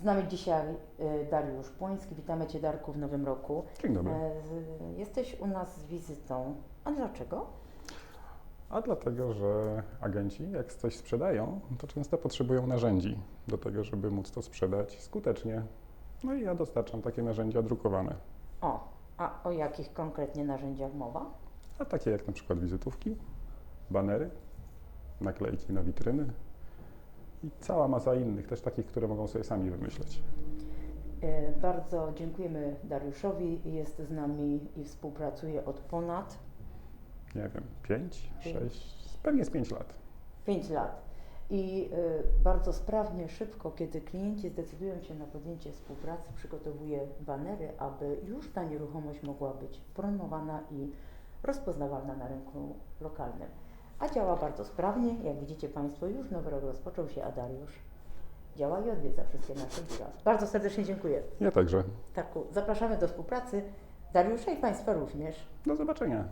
Z nami dzisiaj y, Dariusz Płoński. Witamy Cię Darku w nowym roku. Dzień dobry. E, Jesteś u nas z wizytą. A dlaczego? A dlatego, że agenci, jak coś sprzedają, to często potrzebują narzędzi do tego, żeby móc to sprzedać skutecznie. No i ja dostarczam takie narzędzia drukowane. O, a o jakich konkretnie narzędziach mowa? A takie jak na przykład wizytówki, banery, naklejki na witryny i cała masa innych, też takich, które mogą sobie sami wymyśleć. E, Bardzo dziękujemy Dariuszowi. Jest z nami i współpracuje od ponad Nie wiem, 5, Pięć. 6, pewnie z 5 lat. 5 lat. I y, bardzo sprawnie, szybko, kiedy klienci zdecydują się na podjęcie współpracy, przygotowuje banery, aby już ta nieruchomość mogła być promowana i rozpoznawalna na rynku lokalnym. A działa bardzo sprawnie. Jak widzicie Państwo, już nowy rok rozpoczął się, a Dariusz działa i odwiedza wszystkie nasze biura. Bardzo serdecznie dziękuję. Ja także. Tarku, zapraszamy do współpracy Dariusza i Państwa również. Do zobaczenia.